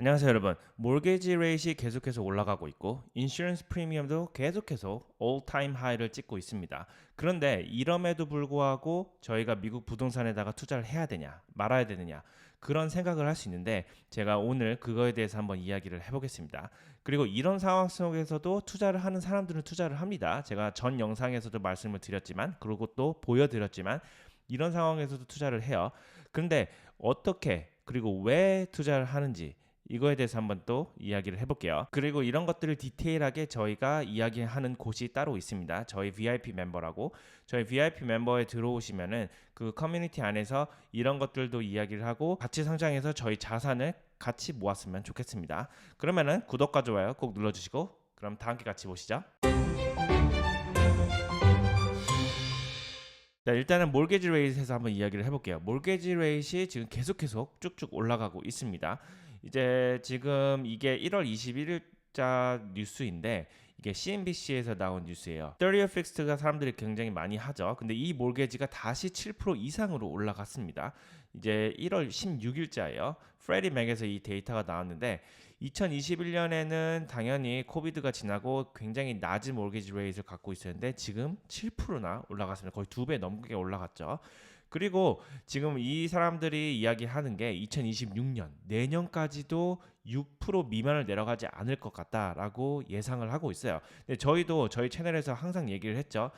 안녕하세요 여러분. 몰게지 레이트이 계속해서 올라가고 있고 인슈런스 프리미엄도 계속해서 time high를 찍고 있습니다. 그런데 이럼에도 불구하고 저희가 미국 부동산에다가 투자를 해야 되냐 말아야 되느냐 그런 생각을 할 수 있는데 제가 오늘 그거에 대해서 한번 이야기를 해보겠습니다. 그리고 이런 상황 속에서도 투자를 하는 사람들은 투자를 합니다. 제가 전 영상에서도 말씀을 드렸지만 그리고 또 보여드렸지만 이런 상황에서도 투자를 해요. 그런데 어떻게 그리고 왜 투자를 하는지 이거에 대해서 한번 또 이야기를 해볼게요. 그리고 이런 것들을 디테일하게 저희가 이야기하는 곳이 따로 있습니다. 저희 VIP 멤버라고 저희 VIP 멤버에 들어오시면은 그 커뮤니티 안에서 이런 것들도 이야기를 하고 같이 성장해서 저희 자산을 같이 모았으면 좋겠습니다. 그러면은 구독과 좋아요 꼭 눌러주시고 그럼 다 함께 같이 보시죠. 자, 일단은 몰게지 레이트에서 한번 이야기를 해볼게요. 몰게지 레이트이 지금 계속 계속 쭉쭉 올라가고 있습니다. 이제 지금 이게 1월 21일자 뉴스인데 이게 CNBC에서 나온 뉴스예요. 30year fixed가 사람들이 굉장히 많이 하죠. 근데 이 몰게지가 다시 7% 이상으로 올라갔습니다. 이제 1월 16일자예요. 프레디 맥에서 이 데이터가 나왔는데 2021년에는 당연히 코비드가 지나고 굉장히 낮은 몰게지 레이트를 갖고 있었는데 지금 7%나 올라갔습니다. 거의 두 배 넘게 올라갔죠. 그리고 지금 이 사람들이 이야기하는 게 2026년 내년까지도 6% 미만을 내려가지 않을 것 같다라고 예상을 하고 있어요. 근데 저희도 저희 채널에서 항상 얘기를 했죠.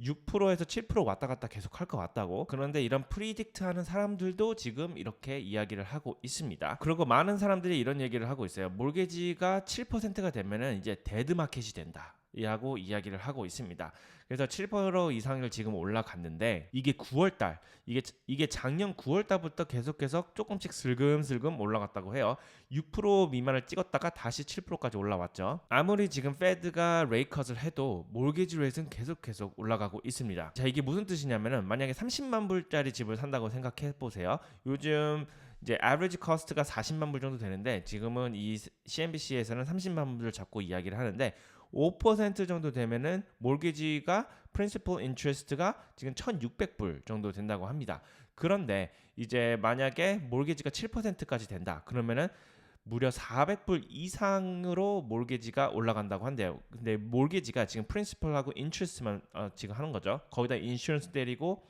6%에서 7% 왔다 갔다 계속 할 것 같다고. 그런데 이런 프리딕트 하는 사람들도 지금 이렇게 이야기를 하고 있습니다. 그리고 많은 사람들이 이런 얘기를 하고 있어요. 몰개지가 7%가 되면은 이제 데드 마켓이 된다. 라고 이야기를 하고 있습니다. 그래서 7% 이상을 지금 올라갔는데 이게 9월 달 이게 이게 작년 9월 달부터 계속해서 조금씩 슬금슬금 올라갔다고 해요. 6% 미만을 찍었다가 다시 7%까지 올라왔죠. 아무리 지금 페드가 레이컷을 해도 몰게지 레이트는 계속 계속 올라가고 있습니다. 자, 이게 무슨 뜻이냐면은 만약에 30만 불짜리 집을 산다고 생각해 보세요. 요즘 이제 average cost가 40만 불 정도 되는데 지금은 이 CNBC에서는 30만 불을 잡고 이야기를 하는데 5% 정도 되면은 몰게지가 프린시플 인트레스트가 지금 1,600불 정도 된다고 합니다. 그런데 이제 만약에 몰게지가 7%까지 된다. 그러면은 무려 400불 이상으로 몰게지가 올라간다고 한대요. 근데 몰게지가 지금 프린시플하고 인트레스트만 어, 지금 하는 거죠. 거기다 인슈런스 때리고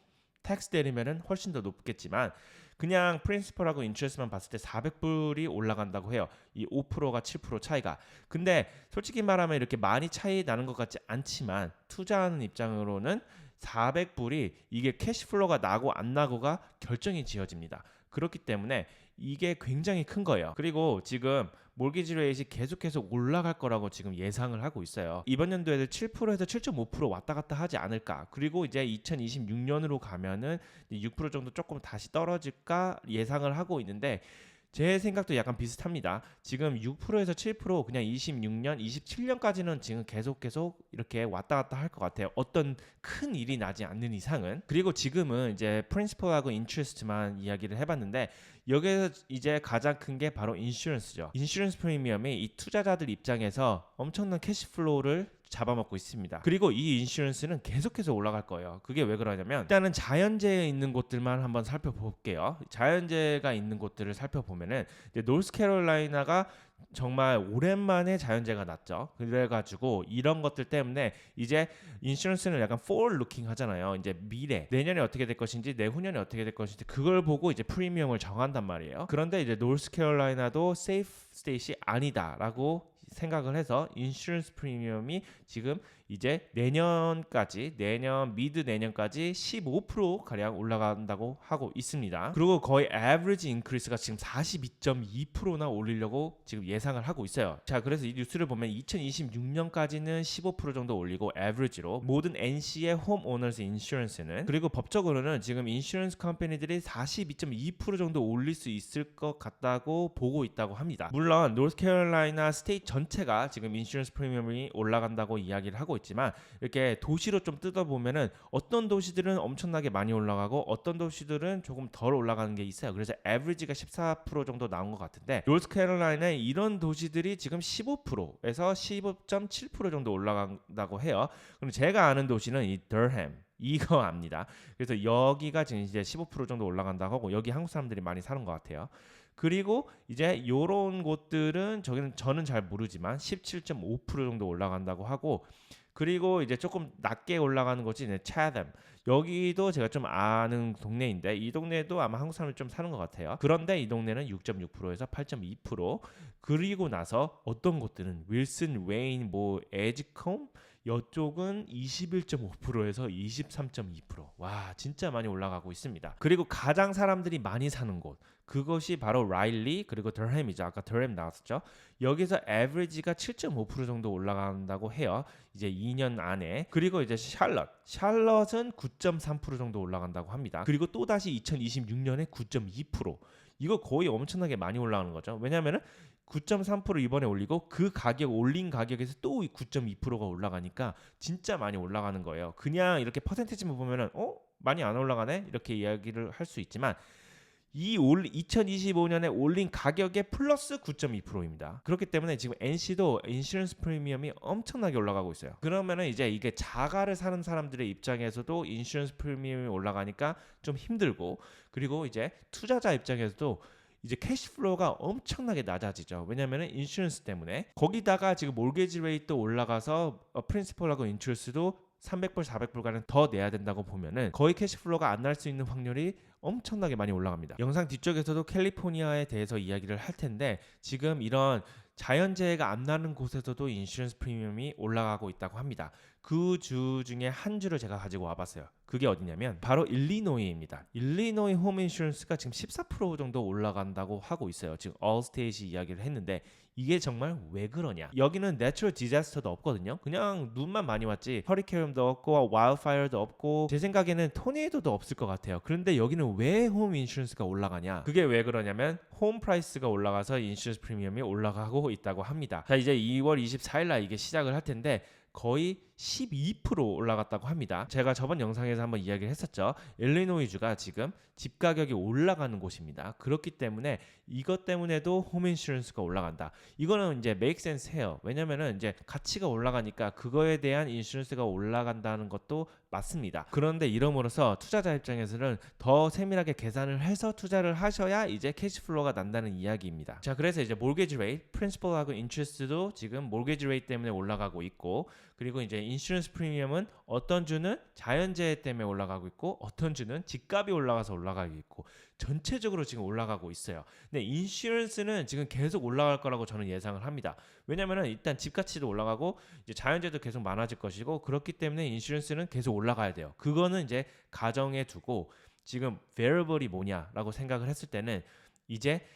텍스 때리면은 훨씬 더 높겠지만 그냥 프린시플하고 인트레스만 봤을 때 400불이 올라간다고 해요. 이 5%가 7% 차이가. 근데 솔직히 말하면 이렇게 많이 차이 나는 것 같지 않지만 투자하는 입장으로는 400불이 이게 캐시플로가 나고 안 나고가 결정이 지어집니다. 그렇기 때문에 이게 굉장히 큰 거예요. 그리고 지금 몰기지 레이트이 계속해서 올라갈 거라고 지금 예상을 하고 있어요. 이번 연도에도 7%에서 7.5% 왔다 갔다 하지 않을까. 그리고 이제 2026년으로 가면은 6% 정도 조금 다시 떨어질까 예상을 하고 있는데 제 생각도 약간 비슷합니다. 지금 6%에서 7% 그냥 26년, 27년까지는 지금 계속 계속 이렇게 왔다 갔다 할 것 같아요. 어떤 큰 일이 나지 않는 이상은. 그리고 지금은 이제 프린시플하고 인트레스트만 이야기를 해봤는데 여기에서 이제 가장 큰 게 바로 인슈런스죠. 인슈런스 프리미엄이 이 투자자들 입장에서 엄청난 캐시플로우를 잡아먹고 있습니다. 그리고 이 인슈런스는 계속해서 올라갈 거예요. 그게 왜 그러냐면 일단은 자연재해 있는 곳들만 한번 살펴볼게요. 자연재해가 있는 곳들을 살펴보면은 이제 노스캐롤라이나가 정말 오랜만에 자연재해가 났죠. 그래가지고 이런 것들 때문에 이제 인슈런스는 약간 forward looking 하잖아요. 이제 미래, 내년에 어떻게 될 것인지, 내후년에 어떻게 될 것인지 그걸 보고 이제 프리미엄을 정한단 말이에요. 그런데 이제 노스캐롤라이나도 세이프 스테이시 아니다라고 생각을 해서 인슈런스 프리미엄이 지금 이제 내년까지 내년 미드 내년까지 15% 가량 올라간다고 하고 있습니다. 그리고 거의 에버리지 인크리스가 지금 42.2%나 올리려고 지금 예상을 하고 있어요. 자, 그래서 이 뉴스를 보면 2026년까지는 15% 정도 올리고 에버리지로 모든 NC의 홈 오너스 인슈런스는 그리고 법적으로는 지금 인슈런스 컴퍼니들이 42.2% 정도 올릴 수 있을 것 같다고 보고 있다고 합니다. 물론 노스캐롤라이나 스테이트 전체가 지금 인슈런스 프리미엄이 올라간다고 이야기를 하고 있지만 이렇게 도시로 좀 뜯어 보면은 어떤 도시들은 엄청나게 많이 올라가고 어떤 도시들은 조금 덜 올라가는 게 있어요. 그래서 에브리지가 14% 정도 나온 것 같은데 노스캐롤라이나에 이런 도시들이 지금 15%에서 15.7% 정도 올라간다고 해요. 그럼 제가 아는 도시는 이 더햄 이거 압니다. 그래서 여기가 지금 이제 15% 정도 올라간다고 하고 여기 한국 사람들이 많이 사는 것 같아요. 그리고 이제 요런 곳들은 저기는 저는 잘 모르지만 17.5% 정도 올라간다고 하고 그리고 이제 조금 낮게 올라가는 곳이 이제 차담 여기도 제가 좀 아는 동네인데 이 동네도 아마 한국 사람이 좀 사는 것 같아요. 그런데 이 동네는 6.6%에서 8.2% 그리고 나서 어떤 곳들은 윌슨, 웨인, 뭐 에지컴 이쪽은 21.5%에서 23.2%. 와, 진짜 많이 올라가고 있습니다. 그리고 가장 사람들이 많이 사는 곳. 그것이 바로 라일리 그리고 덜햄이죠. 아까 덜햄 나왔었죠. 여기서 에버리지가 7.5% 정도 올라간다고 해요. 이제 2년 안에. 그리고 이제 샬럿. 샬럿은 9.3% 정도 올라간다고 합니다. 그리고 또 다시 2026년에 9.2%. 이거 거의 엄청나게 많이 올라가는 거죠. 왜냐면은 9.3% 이번에 올리고 그 가격 올린 가격에서 또 9.2%가 올라가니까 진짜 많이 올라가는 거예요. 그냥 이렇게 퍼센테이지만 보면은 어 많이 안 올라가네 이렇게 이야기를 할 수 있지만 이 올 2025년에 올린 가격의 플러스 9.2%입니다. 그렇기 때문에 지금 NC도 인슈런스 프리미엄이 엄청나게 올라가고 있어요. 그러면은 이제 이게 자가를 사는 사람들의 입장에서도 인슈런스 프리미엄이 올라가니까 좀 힘들고 그리고 이제 투자자 입장에서도 이제 캐시플로우가 엄청나게 낮아지죠. 왜냐하면 인슈런스 때문에 거기다가 지금 몰게지 레이트 올라가서 어, 프린시펄하고 인슈런스도 300불, 400불가는 더 내야 된다고 보면은 거의 캐시플로우가 안 날 수 있는 확률이 엄청나게 많이 올라갑니다. 영상 뒤쪽에서도 캘리포니아에 대해서 이야기를 할 텐데 지금 이런 자연재해가 안 나는 곳에서도 인슈런스 프리미엄이 올라가고 있다고 합니다. 그 주 중에 한 주를 제가 가지고 와봤어요. 그게 어디냐면 바로 일리노이입니다. 일리노이 홈 인슈런스가 지금 14% 정도 올라간다고 하고 있어요. 지금 얼스테이시 이야기를 했는데 이게 정말 왜 그러냐? 여기는 내추럴 디자스터도 없거든요. 그냥 눈만 많이 왔지 허리케인도 없고 와일드파이어도 없고 제 생각에는 토네이도도 없을 것 같아요. 그런데 여기는 왜 홈 인슈런스가 올라가냐? 그게 왜 그러냐면 홈 프라이스가 올라가서 인슈런스 프리미엄이 올라가고 있다고 합니다. 자 이제 2월 24일 날 이게 시작을 할 텐데 거의 12% 올라갔다고 합니다. 제가 저번 영상에서 한번 이야기를 했었죠. 일리노이주가 지금 집 가격이 올라가는 곳입니다. 그렇기 때문에 이것 때문에도 홈 인슈런스가 올라간다. 이거는 이제 메이크 센스 해요. 왜냐면은 이제 가치가 올라가니까 그거에 대한 인슈런스가 올라간다는 것도 맞습니다. 그런데 이름으로써 투자자 입장에서는 더 세밀하게 계산을 해서 투자를 하셔야 이제 캐시플로우가 난다는 이야기입니다. 자, 그래서 이제 몰게지 레이트, 프린시플하고 인트레스트도 지금 몰게지 레이트 때문에 올라가고 있고 그리고 이제 인슈런스 프리미엄은 어떤 주는 자연재해 때문에 올라가고 있고 어떤 주는 집값이 올라가서 올라가고 있고 전체적으로 지금 올라가고 있어요. 근데 인슈런스는 지금 계속 올라갈 거라고 저는 예상을 합니다. 왜냐면은 일단 집 가치도 올라가고 이제 자연재해도 계속 많아질 것이고 그렇기 때문에 인슈런스는 계속 올라가야 돼요. 그거는 이제 가정에 두고 지금 variable이 뭐냐라고 생각을 했을 때는 이제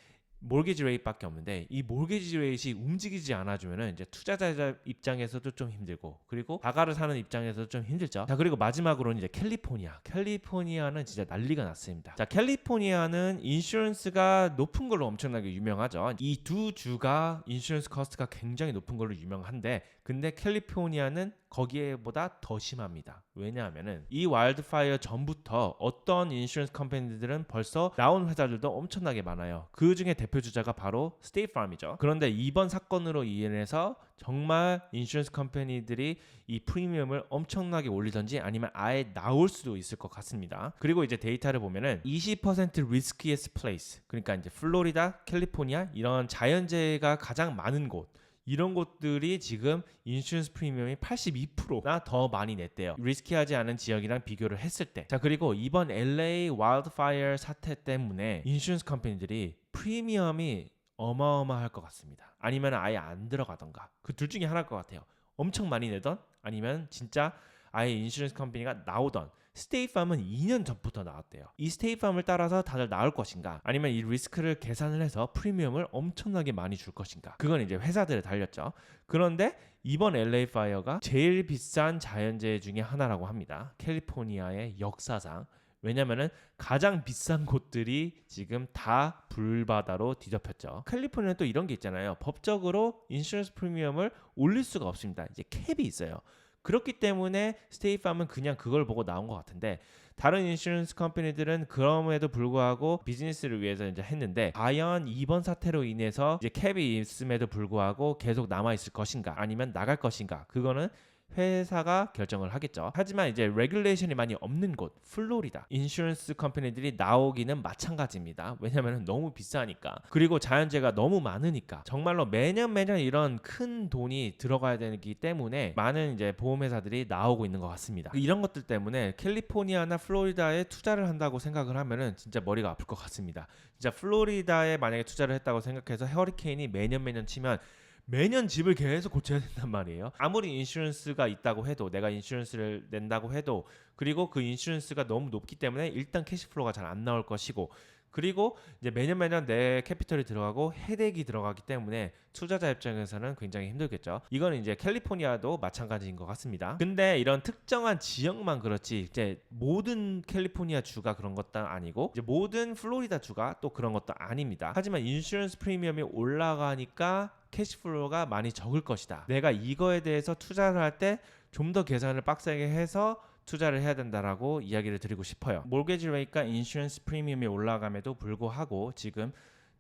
몰게지 레이트밖에 없는데 이 몰게지 레이트이 움직이지 않아주면은 이제 투자자 입장에서도 좀 힘들고 그리고 다가를 사는 입장에서도 좀 힘들죠. 자 그리고 마지막으로는 이제 캘리포니아. 캘리포니아는 진짜 난리가 났습니다. 자 캘리포니아는 인슈런스가 높은 걸로 엄청나게 유명하죠. 이 두 주가 인슈런스 커스트가 굉장히 높은 걸로 유명한데 근데 캘리포니아는 거기에보다 더 심합니다. 왜냐하면은 이 와일드파이어 전부터 어떤 인슈런스 컴퍼니들은 벌써 나온 회사들도 엄청나게 많아요. 그 중에 대표 주자가 바로 스테이트 팜이죠. 그런데 이번 사건으로 인해서 정말 인슈런스 컴퍼니들이 이 프리미엄을 엄청나게 올리던지 아니면 아예 나올 수도 있을 것 같습니다. 그리고 이제 데이터를 보면은 20% 리스키에스 플레이스 그러니까 이제 플로리다, 캘리포니아 이런 자연재해가 가장 많은 곳 이런 곳들이 지금 인슈런스 프리미엄이 82%나 더 많이 냈대요. 리스키하지 않은 지역이랑 비교를 했을 때. 자, 그리고 이번 LA 와일드파이어 사태 때문에 인슈런스 컴퍼니들이 프리미엄이 어마어마할 것 같습니다. 아니면 아예 안 들어가던가. 그 둘 중에 하나일 것 같아요. 엄청 많이 내던 아니면 진짜 아예 인슈런스 컴퍼니가 나오던 스테이팜은 2년 전부터 나왔대요. 이 스테이팜을 따라서 다들 나올 것인가? 아니면 이 리스크를 계산을 해서 프리미엄을 엄청나게 많이 줄 것인가? 그건 이제 회사들에 달렸죠. 그런데 이번 LA 파이어가 제일 비싼 자연재해 중에 하나라고 합니다. 캘리포니아의 역사상. 왜냐면은 가장 비싼 곳들이 지금 다 불바다로 뒤덮였죠. 캘리포니아는 또 이런 게 있잖아요. 법적으로 인슈런스 프리미엄을 올릴 수가 없습니다. 이제 캡이 있어요. 그렇기 때문에 스테이팜은 그냥 그걸 보고 나온 것 같은데 다른 인슈런스 컴퍼니들은 그럼에도 불구하고 비즈니스를 위해서 이제 했는데 과연 이번 사태로 인해서 이제 캡이 있음에도 불구하고 계속 남아 있을 것인가? 아니면 나갈 것인가? 그거는 회사가 결정을 하겠죠. 하지만 이제 레귤레이션이 많이 없는 곳, 플로리다 인슈런스 컴퍼니들이 나오기는 마찬가지입니다. 왜냐하면 너무 비싸니까. 그리고 자연재해가 너무 많으니까 정말로 매년 매년 이런 큰 돈이 들어가야 되기 때문에 많은 이제 보험회사들이 나오고 있는 것 같습니다. 이런 것들 때문에 캘리포니아나 플로리다에 투자를 한다고 생각을 하면은 진짜 머리가 아플 것 같습니다. 진짜 플로리다에 만약에 투자를 했다고 생각해서 허리케인이 매년 매년 치면 매년 집을 계속 고쳐야 된단 말이에요. 아무리 인슈런스가 있다고 해도 내가 인슈런스를 낸다고 해도 그리고 그 인슈런스가 너무 높기 때문에 일단 캐시플로우가 잘 안 나올 것이고 그리고 이제 매년 매년 내 캐피털이 들어가고 해액이 들어가기 때문에 투자자 입장에서는 굉장히 힘들겠죠. 이거는 이제 캘리포니아도 마찬가지인 것 같습니다. 근데 이런 특정한 지역만 그렇지 이제 모든 캘리포니아 주가 그런 것도 아니고 이제 모든 플로리다 주가 또 그런 것도 아닙니다. 하지만 인슈런스 프리미엄이 올라가니까 캐시플로우가 많이 적을 것이다. 내가 이거에 대해서 투자를 할 때 좀 더 계산을 빡세게 해서 투자를 해야 된다라고 이야기를 드리고 싶어요. 몰게지 레이트가 인슈런스 프리미엄이 올라감에도 불구하고 지금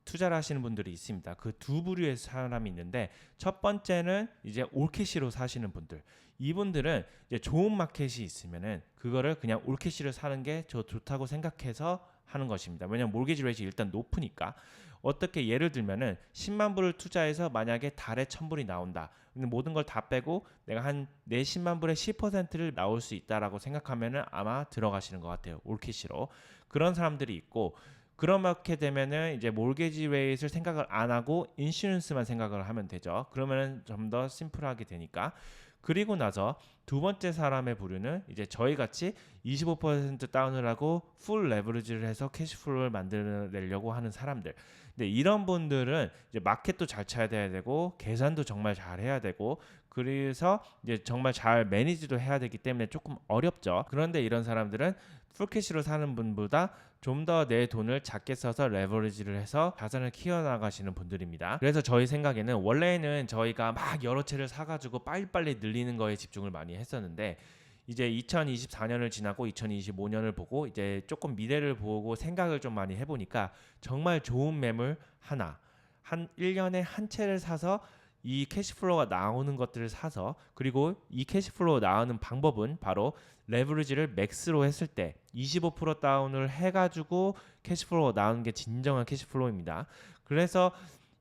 투자를 하시는 분들이 있습니다. 그 두 부류의 사람이 있는데 첫 번째는 이제 올캐시로 사시는 분들. 이분들은 이제 좋은 마켓이 있으면은 그거를 그냥 올캐시로 사는 게 저 좋다고 생각해서 하는 것입니다. 왜냐면 몰게지 레이트 일단 높으니까. 어떻게 예를 들면은 10만 불을 투자해서 만약에 달에 1000불이 나온다. 모든 걸 다 빼고 내가 한 내 10만 불의 10%를 나올 수 있다라고 생각하면은 아마 들어가시는 것 같아요. 올캐시로. 그런 사람들이 있고 그렇게 되면은 이제 몰게지 레이트를 생각을 안 하고 인슈런스만 생각을 하면 되죠. 그러면은 좀 더 심플하게 되니까. 그리고 나서 두 번째 사람의 부류는 이제 저희 같이 25% 다운을 하고 풀 레버리지를 해서 캐시플로우를 만들어내려고 하는 사람들. 근데 이런 분들은 이제 마켓도 잘 쳐야 돼야 되고 계산도 정말 잘 해야 되고 그래서 이제 정말 잘 매니지도 해야 되기 때문에 조금 어렵죠. 그런데 이런 사람들은 풀캐시로 사는 분보다 좀 더 내 돈을 작게 써서 레버리지를 해서 자산을 키워나가시는 분들입니다. 그래서 저희 생각에는 원래는 저희가 막 여러 채를 사가지고 빨리빨리 늘리는 거에 집중을 많이 했었는데 이제 2024년을 지나고 2025년을 보고 이제 조금 미래를 보고 생각을 좀 많이 해보니까 정말 좋은 매물 하나 한 1년에 한 채를 사서 이 캐시플로우가 나오는 것들을 사서 그리고 이 캐시플로우 나오는 방법은 바로 레버리지를 맥스로 했을 때 25% 다운을 해가지고 캐시플로우가 나오는 게 진정한 캐시플로우입니다. 그래서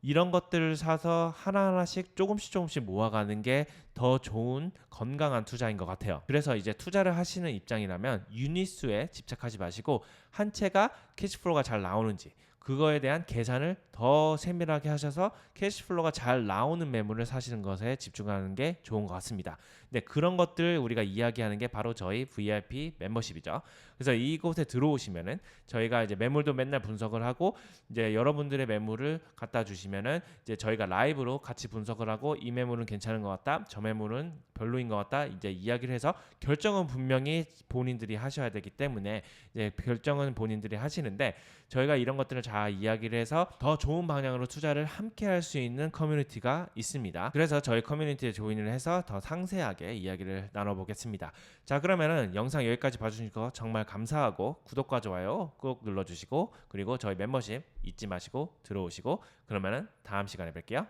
이런 것들을 사서 하나하나씩 조금씩 조금씩 모아가는 게 더 좋은 건강한 투자인 것 같아요. 그래서 이제 투자를 하시는 입장이라면 유닛수에 집착하지 마시고 한 채가 캐시플로우가 잘 나오는지 그거에 대한 계산을 더 세밀하게 하셔서 캐시플로우가 잘 나오는 매물을 사시는 것에 집중하는 게 좋은 것 같습니다. 근데 그런 것들 우리가 이야기하는 게 바로 저희 VIP 멤버십이죠. 그래서 이곳에 들어오시면은 저희가 이제 매물도 맨날 분석을 하고 이제 여러분들의 매물을 갖다 주시면은 이제 저희가 라이브로 같이 분석을 하고 이 매물은 괜찮은 것 같다, 저 매물은 별로인 것 같다 이제 이야기를 해서 결정은 분명히 본인들이 하셔야 되기 때문에 이제 결정은 본인들이 하시는데 저희가 이런 것들을 잘 이야기를 해서 더 좋은 방향으로 투자를 함께 할 수 있는 커뮤니티가 있습니다. 그래서 저희 커뮤니티에 조인을 해서 더 상세하게 이야기를 나눠보겠습니다. 자 그러면은 영상 여기까지 봐주시고 정말 감사하고 구독과 좋아요 꼭 눌러주시고 그리고 저희 멤버십 잊지 마시고 들어오시고 그러면은 다음 시간에 뵐게요.